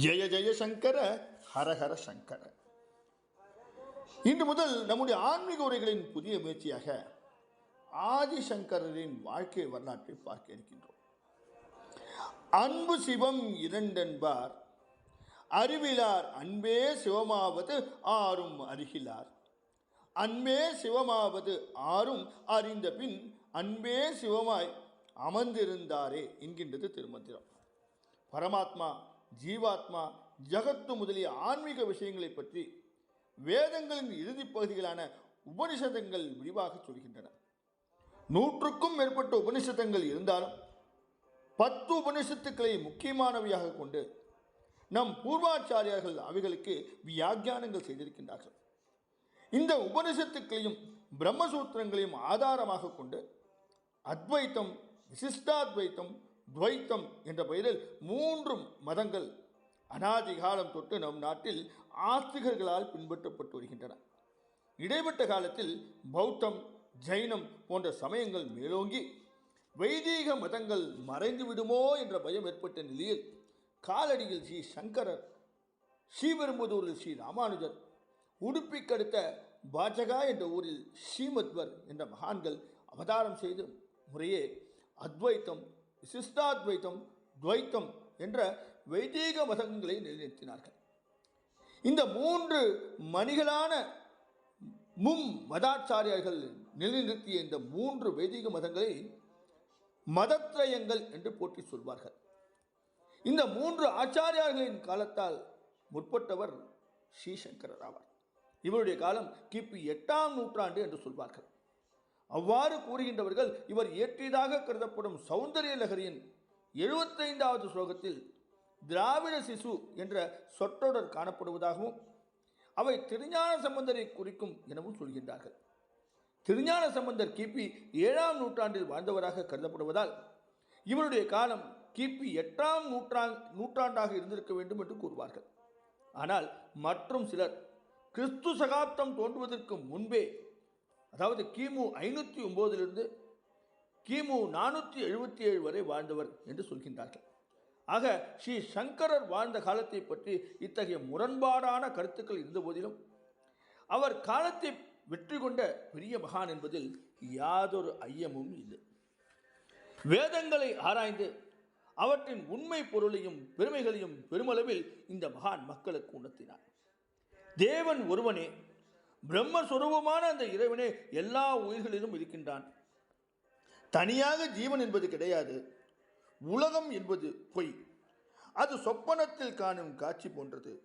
ஜெய ஜெயசங்கர ஹரஹர சங்கர. இன்று முதல் நம்முடைய ஆன்மீக உரைகளின் புதிய முயற்சியாக ஆதிசங்கரின் வாழ்க்கை வரலாற்றை பார்க்க இருக்கின்றோம். அன்பு சிவம் இரண்டென்பார் அறிவிலார் அன்பே சிவமாவது ஆறும் அருகிலார் அன்பே சிவமாவது ஆறும் அறிந்த பின் அன்பே சிவமாய் அமர்ந்திருந்தாரே என்கின்றது திருமந்திரம். பரமாத்மா ஜீவாத்மா ஜகத்து முதலிய ஆன்மீக விஷயங்களை பற்றி வேதங்களின் இறுதிப் பகுதிகளான உபனிஷதங்கள் விரிவாக சொல்கின்றன. நூற்றுக்கும் மேற்பட்ட உபனிஷதங்கள் இருந்தாலும் பத்து உபனிஷத்துக்களை முக்கியமானவையாக கொண்டு நம் பூர்வாச்சாரியார்கள் அவைகளுக்கு வியாக்கியானங்கள் செய்திருக்கின்றார்கள். இந்த உபனிஷத்துக்களையும் பிரம்மசூத்திரங்களையும் ஆதாரமாக கொண்டு அத்வைத்தம் விசிஷ்டாத்வைத்தம் துவைத்தம் என்ற பெயரில் மூன்று மதங்கள் அனாதி காலம் தொட்டு நம் நாட்டில் ஆஸ்திகர்களால் பின்பற்றப்பட்டு வருகின்றன. இடைப்பட்ட காலத்தில் பௌத்தம் ஜைனம் போன்ற சமயங்கள் மேலோங்கி வைதீக மதங்கள் மறைந்து விடுமோ என்ற பயம் ஏற்பட்ட நிலையில் காலடியில் ஸ்ரீ சங்கரர் ஸ்ரீபெரும்புதூரில் ஸ்ரீ ராமானுஜர் உடுப்பிக்கடுத்த பாஜகா என்ற ஊரில் ஸ்ரீமத்வர் என்ற மகான்கள் அவதாரம் செய்து முறையே அத்வைத்தம் சிஸ்டாத்வைத்தம் துவைத்தம் என்ற வைதீக மதங்களை நிலைநிறுத்தினார்கள் இந்த மூன்று மணிகளான மும் மதாச்சாரியர்கள் நிலைநிறுத்திய இந்த மூன்று வைதிக மதங்களை மதத்ரயங்கள் என்று போற்றி சொல்வார்கள். இந்த மூன்று ஆச்சாரியார்களின் காலத்தால் முற்பட்டவர் ஸ்ரீசங்கரர் ஆவார். இவருடைய காலம் கிபி எட்டாம் நூற்றாண்டு என்று சொல்வார்கள். அவ்வாறு கூறுகின்றவர்கள் இவர் இயற்றியதாக கருதப்படும் சௌந்தரிய லகரியின் எழுபத்தைந்தாவது ஸ்லோகத்தில் திராவிட சிசு என்ற சொற்றொடர் காணப்படுவதாகவும் அவை திருஞான சம்பந்தரை குறிக்கும் எனவும் சொல்கின்றார்கள். திருஞான சம்பந்தர் கிபி ஏழாம் நூற்றாண்டில் வாழ்ந்தவராக கருதப்படுவதால் இவருடைய காலம் கிபி எட்டாம் நூற்றாங் நூற்றாண்டாக இருந்திருக்க வேண்டும் என்று கூறுவார்கள். ஆனால் மற்றும் சிலர் கிறிஸ்து சகாப்தம் தோன்றுவதற்கு முன்பே அதாவது கிமு ஐநூற்றி ஒம்போதிலிருந்து கிமு நானூற்றி எழுபத்தி ஏழு வரை வாழ்ந்தவர் என்று சொல்கின்றார்கள். ஆக ஸ்ரீ சங்கரர் வாழ்ந்த காலத்தை பற்றி இத்தகைய முரண்பாடான கருத்துக்கள் இருந்த போதிலும் அவர் காலத்தை வெற்றி கொண்ட பெரிய மகான் என்பதில் யாதொரு ஐயமும் இல்லை. வேதங்களை ஆராய்ந்து அவற்றின் உண்மை பொருளையும் பெருமைகளையும் பெருமளவில் இந்த மகான் மக்களுக்கு உணர்த்தினார். தேவன் ஒருவனே பிரம்மஸ்வரூபமான அந்த இறைவனே எல்லா உயிர்களிலும் இருக்கின்றான். தனியாக ஜீவன் என்பது கிடையாது. உலகம் என்பது பொய். அது சொப்பனத்தில் காணும் காட்சி போன்றது.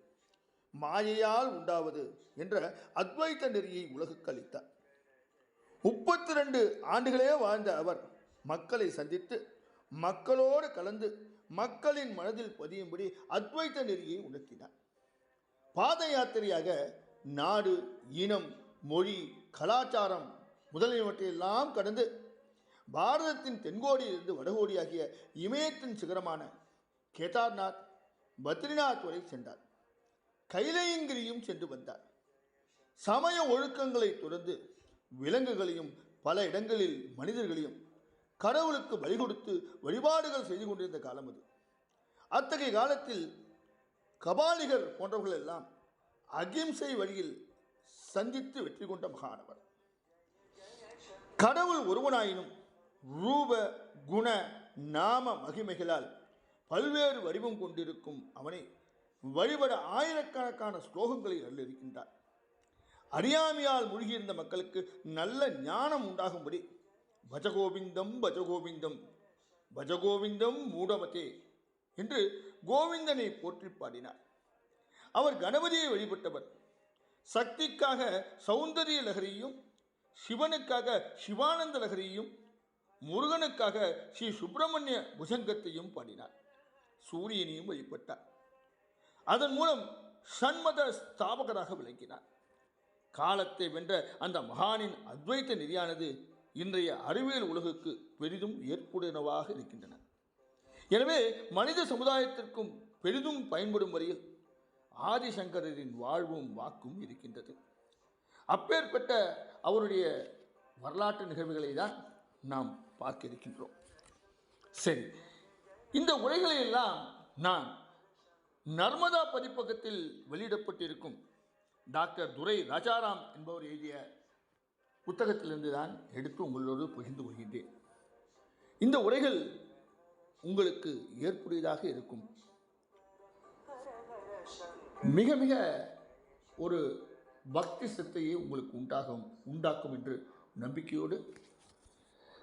மாயையால் உண்டாவது என்ற அத்வைத்த நெறியை உலகுக்கு அளித்தார். முப்பத்தி ரெண்டு ஆண்டுகளே வாழ்ந்த அவர் மக்களை சந்தித்து மக்களோடு கலந்து மக்களின் மனதில் பதியும்படி அத்வைத்த நெறியை உணர்த்தினார். பாத யாத்திரையாக நாடு இனம் மொழி கலாச்சாரம் முதலியவற்றையெல்லாம் கடந்து பாரதத்தின் தென்கோடியிலிருந்து வடகோடியாகிய இமயத்தின் சிகரமான கேதார்நாத் பத்ரிநாத் வரை சென்றார். கைலையங்கிரியும் சென்று வந்தார். சமய ஒழுக்கங்களை தொடர்ந்து விலங்குகளையும் பல இடங்களில் மனிதர்களையும் கடவுளுக்கு வழி கொடுத்து வழிபாடுகள் செய்து கொண்டிருந்த காலம் அது. அத்தகைய காலத்தில் கபாலிகர் போன்றவர்கள் எல்லாம் அகிம்சை வழியில் சந்தித்து வெற்றி கொண்ட மகானவர். கடவுள் ஒருவனாயினும் ரூப குண நாம மகிமைகளால் பல்வேறு வடிவம் கொண்டிருக்கும் அவனை வழிபட ஆயிரக்கணக்கான ஸ்லோகங்களை அருளிருக்கின்றார் அறியாமையால் மூழ்கியிருந்த மக்களுக்கு நல்ல ஞானம் உண்டாகும்படி பஜகோவிந்தம் பஜகோவிந்தம் பஜகோவிந்தம் மூடமதே என்று கோவிந்தனை போற்றி பாடினார். அவர் கணபதியை வழிபட்டவர். சக்திக்காக சௌந்தரிய லகரியும் சிவனுக்காக சிவானந்த லகரியும் முருகனுக்காக ஸ்ரீ சுப்பிரமணிய புஜங்கத்தையும் பாடினார். சூரியனையும் வழிபட்டார். அதன் மூலம் சண்மத ஸ்தாபகராக விளங்கினார். காலத்தை வென்ற அந்த மகானின் அத்வைத்த நெறியானது இன்றைய அறிவியல் உலகுக்கு பெரிதும் ஏற்புடையனவாக இருக்கின்றன. எனவே மனித சமுதாயத்திற்கும் பெரிதும் பயன்படும் வரையில் ஆதிசங்கரின் வாழ்வும் வாக்கும் இருக்கின்றது. அப்பேற்பட்ட அவருடைய வரலாற்று நிகழ்வுகளை தான் நாம் பார்க்க இருக்கின்றோம் சரி இந்த உரைகளையெல்லாம் நான் நர்மதா பதிப்பகத்தில் வெளியிடப்பட்டிருக்கும் டாக்டர் துரை ராஜாராம் என்பவர் எழுதிய புத்தகத்திலிருந்து தான் எடுத்து உங்களோடு பகிர்ந்து கொள்கின்றேன். இந்த உரைகள் உங்களுக்கு ஏற்புடையதாக இருக்கும். மிக மிக ஒரு பக்தி சித்தையை உங்களுக்கு உண்டாகும் உண்டாக்கும் என்று நம்பிக்கையோடு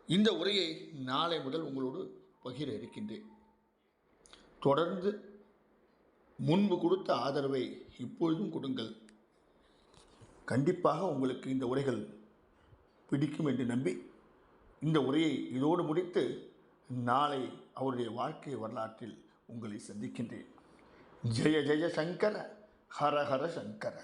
இந்த உரையை நாளை முதல் உங்களோடு பகிர இருக்கின்றேன். தொடர்ந்து முன்பு கொடுத்த ஆதரவை இப்பொழுதும் கொடுங்கள். கண்டிப்பாக உங்களுக்கு இந்த உரைகள் பிடிக்கும் என்று நம்பி இந்த உரையை இதோடு முடித்து நாளை அவருடைய வாழ்க்கை வரலாற்றில் உங்களை சந்திக்கின்றேன். ஜெய ஜெய சங்கர ஹர ஹர சங்கர